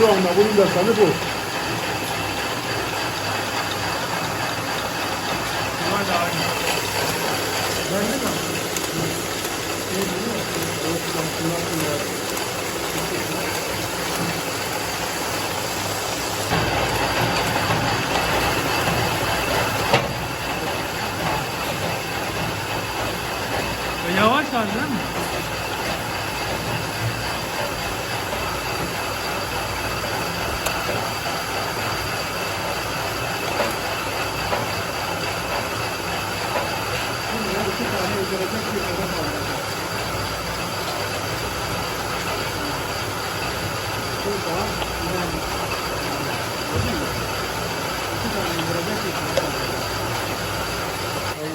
Şu anda bunun deseni bu. Yavaş var değil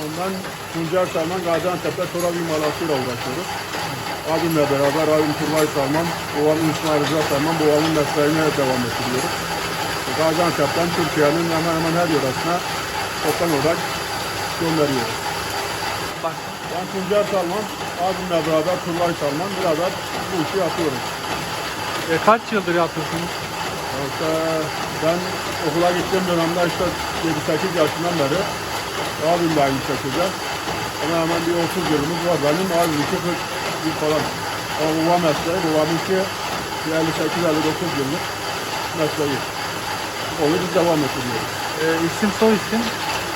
Ondan Tuncer Salman Gaziantep'te Çorap imalatıyla uğraşıyoruz. Abimle beraber abim Turgay Salman, babam İsmail Rıza Salman, babamın mesleğine devam ettiriyoruz. Gaziantep'ten Türkiye'nin hemen hemen her yöresine toptan olarak gönderiyoruz. Bak. Ben Tuncer Salman, abimle beraber Turgay Salman beraber bu işi yapıyoruz. E, kaç yıldır yapıyorsunuz? İşte ben okula gittiğim dönemde işte 7-8 yaşından beri abim de aynı şekilde. Hemen hemen bir 30 yılımız var. Benim abim 2 40 yıl falan. Ama babam mesleği, babamınki bir 58-59 yıllık mesleği. Onu biz devam ettiriyoruz. E, isim soy isim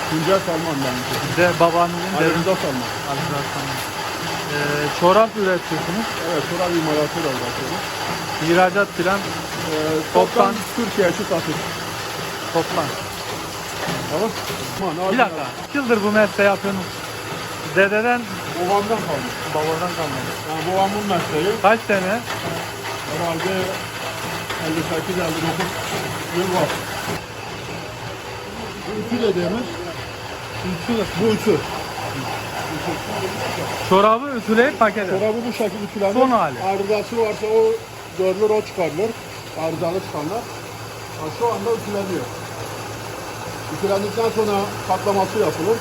Tuncer Salman benimki. de babaannenin Ali derin Rıza Salman. E, çorap üretiyorsunuz. Evet, Tural imalatıyla uğraşıyoruz. İhracat filan Ee, Toptan- toptan Türkiye için satış. toptan. Tamam. Bir dakika. Yıldır bu mesleği yapıyorsunuz? Dededen Babamdan kalmış. babadan kalmadı. Yani babamın mesleği Kaç sene? herhalde 58-59 yıl var. Bu ütü dediğimiz bu ütü. Çorabı ütüleyip paket et. Çorabı bu şekilde ütülenir. Son hali. Arızası varsa o görülür, o çıkarılır. Arızalı çıkanlar. Şu anda ütüleniyor. Ütülendikten sonra katlaması yapılır.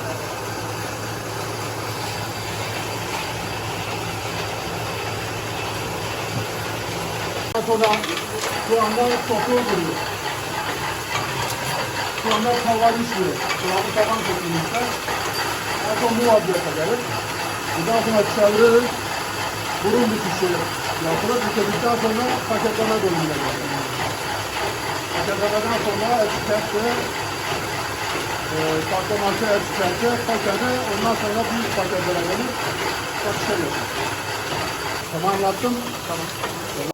Sonra şu anda topuğu vuruyor. Şu anda tavan işliyor. Çorabı tavan şeklinde. En son bu vaziyete gelir. Bundan sonra çeviririz. Burun bitişi yapılır. Bitirdikten sonra paketleme bölümüne gelir. Paketlemeden sonra etikette e, saklaması etikette paketi ondan sonra büyük paketlere gelir. Satışa gelir. Tamam anlattım. Tamam.